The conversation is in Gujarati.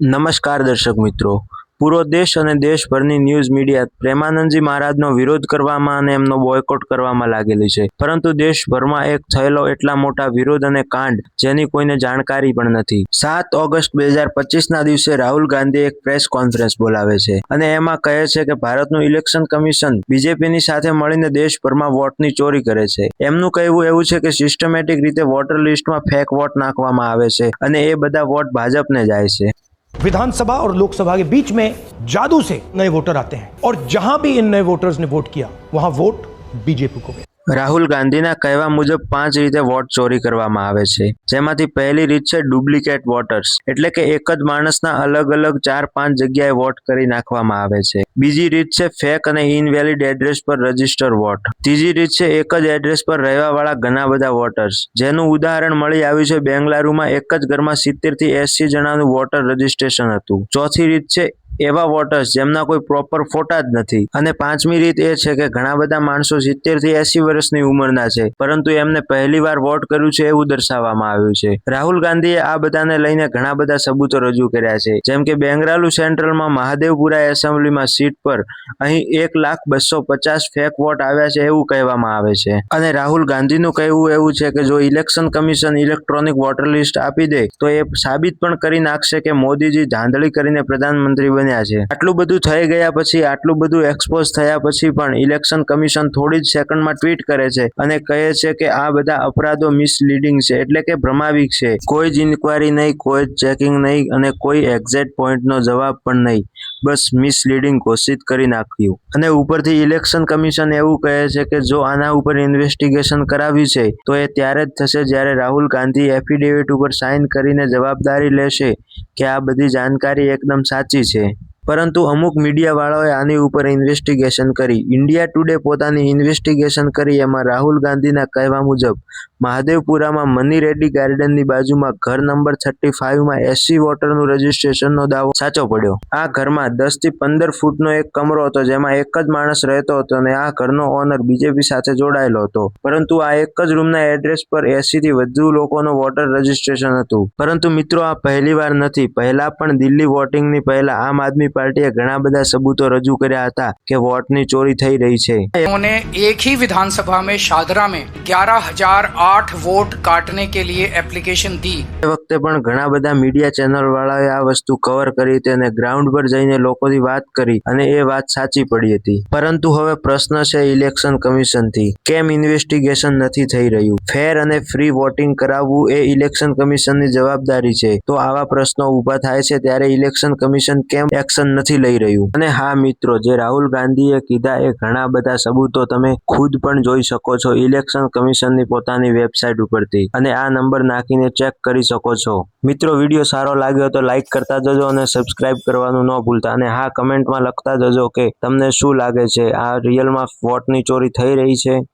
નમસ્કાર દર્શક મિત્રો. પૂરો દેશ અને દેશભરની ન્યૂઝ મીડિયા પ્રેમાનંદજી મહારાજનો વિરોધ કરવામાં અને એમનો બોયકોટ કરવામાં લાગેલી છે. પરંતુ દેશભરમાં એક થયેલો એટલા મોટા વિરોધ અને કાંડ જેની કોઈને જાણકારી પણ નથી. સાત ઓગસ્ટ બે હજાર પચીસના દિવસે રાહુલ ગાંધી એક પ્રેસ કોન્ફરન્સ બોલાવે છે અને એમાં કહે છે કે ભારતનું ઇલેક્શન કમિશન બીજેપીની સાથે મળીને દેશભરમાં વોટની ચોરી કરે છે. એમનું કહેવું એવું છે કે સિસ્ટમેટિક રીતે વોટર લિસ્ટમાં ફેક વોટ નાખવામાં આવે છે અને એ બધા વોટ ભાજપને જાય છે. विधानसभा और लोकसभा के बीच में जादू से नए वोटर आते हैं और जहां भी इन नए वोटर्स ने वोट किया वहां वोट बीजेपी को गया રાહુલ ગાંધીના કહેવા મુજબ પાંચ રીતે વોટ ચોરી કરવામાં આવે છે. જેમાંથી પહેલી રીત છે ડુપ્લિકેટ વોટર્સ, એટલે કે એક જ માણસના અલગ અલગ ચાર પાંચ જગ્યાએ વોટ કરી નાખવામાં આવે છે. બીજી રીત છે ફેક અને ઇનવેલિડ એડ્રેસ પર રજિસ્ટર વોટ. ત્રીજી રીત છે એક જ એડ્રેસ પર રહેવાવાળા ઘણા બધા વોટર્સ. જેનું ઉદાહરણ મળી આવ્યું છે બેંગલારુમાં એક જ ઘરમાં સિત્તેરથી એસી જણાનું વોટર રજીસ્ટ્રેશન હતું. ચોથી રીત છે એવા વોટર્સ જેમના કોઈ પ્રોપર ફોટા જ નથી. અને પાંચમી રીત એ છે કે ઘણા બધા માણસો સિત્તેરથી એસી વર્ષની ઉંમરના છે, પરંતુ એમને પહેલી વાર વોટ કર્યું છે એવું દર્શાવવામાં આવ્યું છે. રાહુલ ગાંધીએ આ બધાને લઈને ઘણા બધા સબૂતો રજૂ કર્યા છે, જેમ કે બેંગરાલુ સેન્ટ્રલમાં મહાદેવપુરા એસેમ્બલીમાં સીટ પર અહીં એક લાખ બસો પચાસ ફેક વોટ આવ્યા છે એવું કહેવામાં આવે છે. અને રાહુલ ગાંધીનું કહેવું એવું છે કે જો election commission electronic voter list આપી દે, તો એ સાબિત પણ કરી નાખશે કે મોદીજી ધાંધળી કરીને પ્રધાનમંત્રી બન્યા છે. આટલું બધું થઈ ગયા પછી, આટલું બધું એક્સપોઝ થયા પછી પણ ઇલેક્શન કમિશન થોડી જ સેકન્ડમાં ટ્વીટ કરે છે અને કહે છે કે આ બધા અપરાધો મિસલીડિંગ છે, એટલે કે ભ્રમાવિક છે. કોઈ જ ઇન્કવાયરી નહીં, કોઈ જ ચેકિંગ નહીં અને કોઈ એક્ઝેક્ટ પોઈન્ટનો જવાબ પણ નહીં. બસ મિસલીડિંગ ઘોષિત કરી નાખ્યું. અને ઉપરથી ઇલેક્શન કમિશન એવું કહે છે કે જો આના ઉપર ઇન્વેસ્ટિગેશન કરાવ્યું છે, તો એ ત્યારે જ થશે જ્યારે રાહુલ ગાંધી એફિડેવિટ ઉપર સાઇન કરીને જવાબદારી લેશે કે આ બધી જાણકારી એકદમ સાચી છે. પરંતુ અમુક મીડિયાવાળાઓએ આની ઉપર ઇન્વેસ્ટિગેશન કરી. ઇન્ડિયા ટુડે પોતાની ઇન્વેસ્ટિગેશન કરી. એમાં રાહુલ ગાંધીના કહેવા મુજબ, મહાદેવપુરામાં મની રેડ્ડી ગાર્ડનની બાજુમાં ઘર નંબર થર્ટી ફાઇવમાં એસી વોટરનું રજિસ્ટ્રેશનનો દાવો સાચો પડ્યો. આ ઘરમાં દસથી પંદર ફૂટનો એક કમરો હતો, જેમાં એક જ માણસ રહેતો હતો અને આ ઘરનો ઓનર બીજેપી સાથે જોડાયેલો હતો. પરંતુ આ એક જ રૂમના એડ્રેસ પર એસીથી વધુ લોકોનો વોટર રજીસ્ટ્રેશન હતું. પરંતુ મિત્રો, આ પહેલીવાર નથી. પહેલા પણ દિલ્હી વોટિંગની પહેલા આમ આદમી પાર્ટીએ ઘણા બધા સબૂતો રજૂ કર્યા હતા કે વોટની ચોરી થઈ રહી છે उन्होंने एक ही विधानसभा में शादरा में ग्यारह हजार आठ वोट काटने के लिए एप्लीकेशन दी એ વખતે પણ ઘણા બધા મીડિયા ચેનલ વાળાએ આ વસ્તુ કવર કરી હતી અને ગ્રાઉન્ડ પર જઈને લોકોથી વાત કરી અને એ વાત સાચી પડી હતી પરંતુ હવે પ્રશ્ન છે ઇલેક્શન કમિશન થી કેમ ઇન્વેસ્ટિગેશન નથી થઈ રહ્યું ફેર અને ફ્રી વોટિંગ કરાવવું એ ઇલેક્શન કમિશનની જવાબદારી છે તો આવા પ્રશ્નો ઊભા થાય છે ત્યારે ઇલેક્શન કમિશન કેમ એક્શન નથી લઈ રહ્યું. અને હા, મિત્રો, જે રાહુલ ગાંધીએ કીધા એ ઘણા બધા સબૂતો તમે ખુદ પણ જોઈ શકો છો. ઇલેક્શન કમિશનની પોતાની વેબસાઇટ ઉપરથી. અને આ નંબર નાખીને ચેક કરી શકો છો. મિત્રો, વીડિયો સારો લાગ્યો તો લાઈક કરતા જજો અને સબસ્ક્રાઇબ કરવાનું ન ભૂલતા. અને હા કમેન્ટમાં લખતા જજો કે તમને શું લાગે છે? આ રિયલમાં વોટની ચોરી થઈ રહી છે?